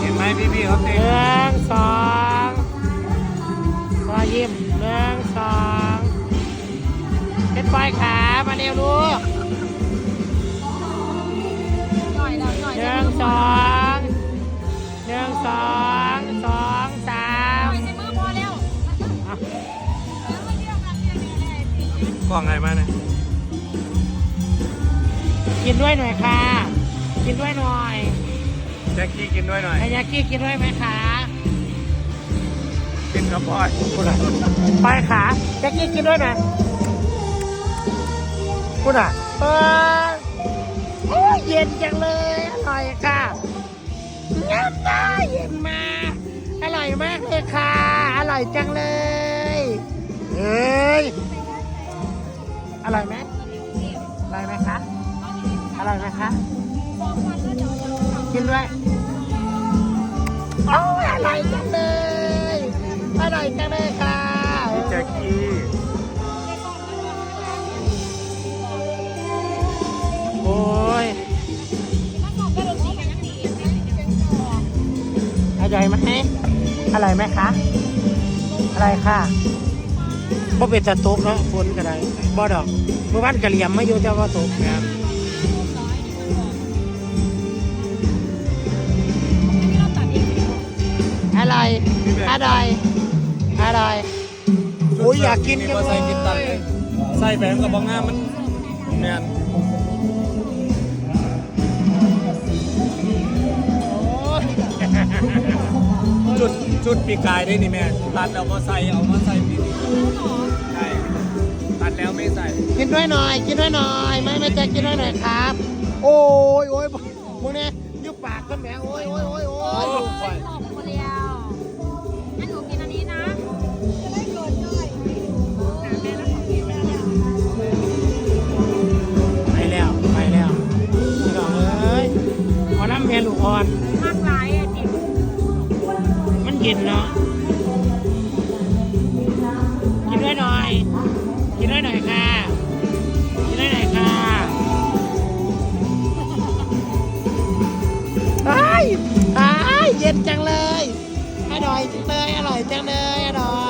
เห็นไหมพี่พี่ๆเขาหเต้นนึ่งสองรอยยิ้มหนึ่งสองเป็นปล่อยขา มาเร็วลูกหน่อยแล้วหน่อยหแล้วนึ่งสองหนึ่งสองสองสามหน่อยในมือพอแล้วอะกล้องไงมาเนี่ยกินด้วยหน่อยค่ะ กินด้วยหน่อย แจ็คกี้กินด้วยหน่อย ไอ้ยากี้กินด้วยไหมคะกินกระป๋อยคุณอะปล่อยขาแจ็กกี้กินด้วยหน่อยคุณอะเออโอ้ยเย็นจังเลยอร่อยค่ะงับได้เย็นมากอร่อยมากเลยค่ะ อร่อยจังเลยเฮ้ยอร่อยไหมอร่อยไหมคะอร่อยไหมคะกินด้วย โอ้ยอร่อยจังเลยอร่อยจังเลยค่ะพี่แจ็คกี้โอ้ยอร่อยไหมอร่อยไหมคะอะไรค่ะบ่เป็นตะตุกเนาะฝนก็ได้บ่ดอกเมื่อวานกะเหลี่ยมไม่อยู่เจ้าว่าตกนะครับ อยอร่อยอร่อยโอ้ยอยากกินจังก็เลใส่กินตันยเลยใส่แบงกับบางงามมันแมนโอ้ยจุดจุดปีกายได้นี่แม่ตัดแล้วก็ใส่เอามาใส่ปีนี้ใช่ตัดแล้วไม่ใส่กินด้วยหน่อยกินด้วยหน่อยไม่ไม่จะกินด้วยหน่อยครับ โอ้ยโอ้ยมึงเนี่ยยุบปากกันแหมโอ้ยโอ้ยโอ้ยโอ้ ลูกอ่อน มากหลายอะจิมันเย็นเนาะ กินด้วยหน่อย กินด้วยหน่อยค่ะ กินด้วยหน่อยค่ะไอ้ไอ้ายเย็นจังเลย อร่อยจังเลย อร่อยจังเลย อร่อย